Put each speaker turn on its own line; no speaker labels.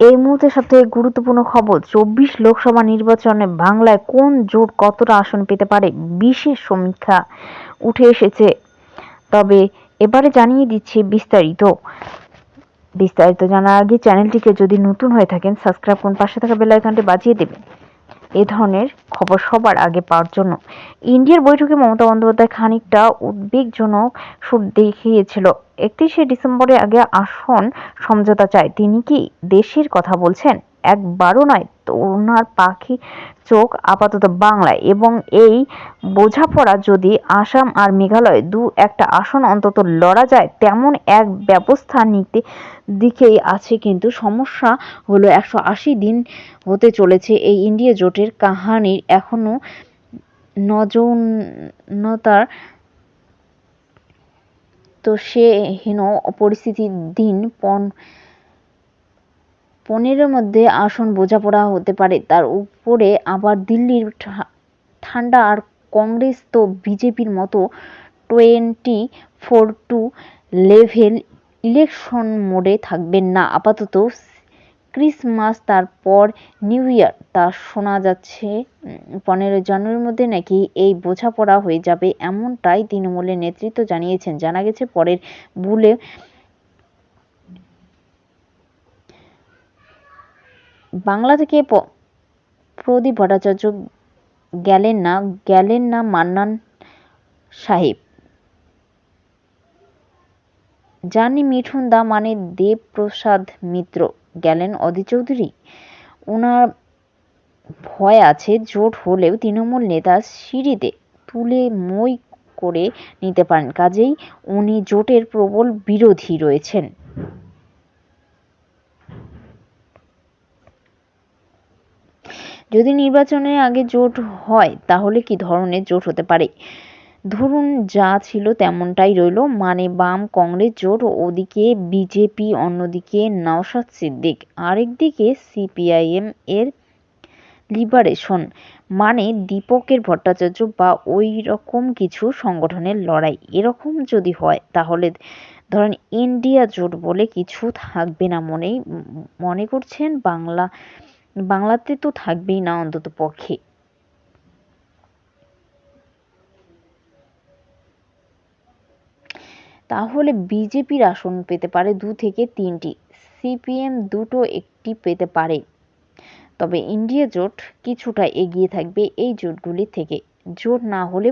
এই মুহূর্তে সবথেকে গুরুত্বপূর্ণ খবর, চব্বিশ লোকসভা নির্বাচনে বাংলায় কোন জোট কতটা আসন পেতে পারে বিশেষ সমীক্ষা উঠে এসেছে। তবে এবারে জানিয়ে দিচ্ছি বিস্তারিত। বিস্তারিত জানার আগে চ্যানেলটিকে যদি নতুন হয়ে থাকেন, সাবস্ক্রাইব করুন, পাশে থাকা বেল বাজিয়ে দেবেন। এ ধরনের খবর সবার আগে পাওয়ার জন্য। ইন্ডিয়ার বৈঠকে মমতা বন্দ্যোপাধ্যায় খানিকটা উদ্বেগজনক সুর দেখিয়েছিল। একত্রিশে ডিসেম্বরের আগে আসন সমঝোতা চায়। তিনি কি দেশের কথা বলছেন? একবারও নয় তো ওনার পাখি চোখ আপাতত বাংলায়। এবং এই বোঝাপড়া যদি আসাম আর মেঘালয় দু একটা আসন অন্তত লড়া যায়, তেমন এক ব্যবস্থা নিতে দিকেই আছে কিন্তু সমস্যা হলো একশো আশি দিন হতে চলেছে এই ইন্ডিয়া জোটের কাহানির। এখনও নজনতার তো সে হীন পরিস্থিতির দিন পন পনেরোর মধ্যে আসন বোঝাপড়া হতে পারে। তার উপরে আবার দিল্লির ঠান্ডা আর কংগ্রেস তো বিজেপির মতো twenty four two level election মোডে থাকবেন না। আপাতত ক্রিসমাস, তারপর নিউ ইয়ার। তা শোনা যাচ্ছে পনেরো জানুয়ারির মধ্যে নাকি এই বোঝাপড়া হয়ে যাবে এমনটাই তৃণমূলের নেতৃত্ব জানিয়েছেন। জানা গেছে, পরের বুলে বাংলা থেকে প্রদীপ ভট্টাচার্য গেলেন না গেলেন না মান্নান সাহেব। জানি মিঠুন দা মানে দেবপ্রসাদ মিত্র, গেলেন অধীর চৌধুরী। ওনার ভয় আছে, জোট হলেও তৃণমূল নেতা সিঁড়িতে তুলে মই করে নিতে পারেন, কাজেই উনি জোটের প্রবল বিরোধী রয়েছেন। যদি নির্বাচনের আগে জোট হয়, তাহলে কি ধরনের জোট হতে পারে? ধরুন, যা ছিল তেমনটাই রইল মানে বাম কংগ্রেস জোট, ওদিকে বিজেপি, অন্যদিকে নওশাদ সিদ্দিক, আরেকদিকে সিপিআইএম এর লিবারেশন মানে দীপকের ভট্টাচার্য বা ওই রকম কিছু সংগঠনের লড়াই। এরকম যদি হয়, তাহলে ধরেন ইন্ডিয়া জোট বলে কিছু থাকবে না মনেই, মনে করছেন বাংলা বাংলাতে তো থাকবেই না অন্তত পক্ষে। তাহলে বিজেপির আসন পেতে পারে দু থেকে তিনটি, সিপিএম দুটো একটি পেতে পারে। তবে ইন্ডিয়া জোট কিছুটা এগিয়ে থাকবে এই জোটগুলি থেকে, জোট না হলে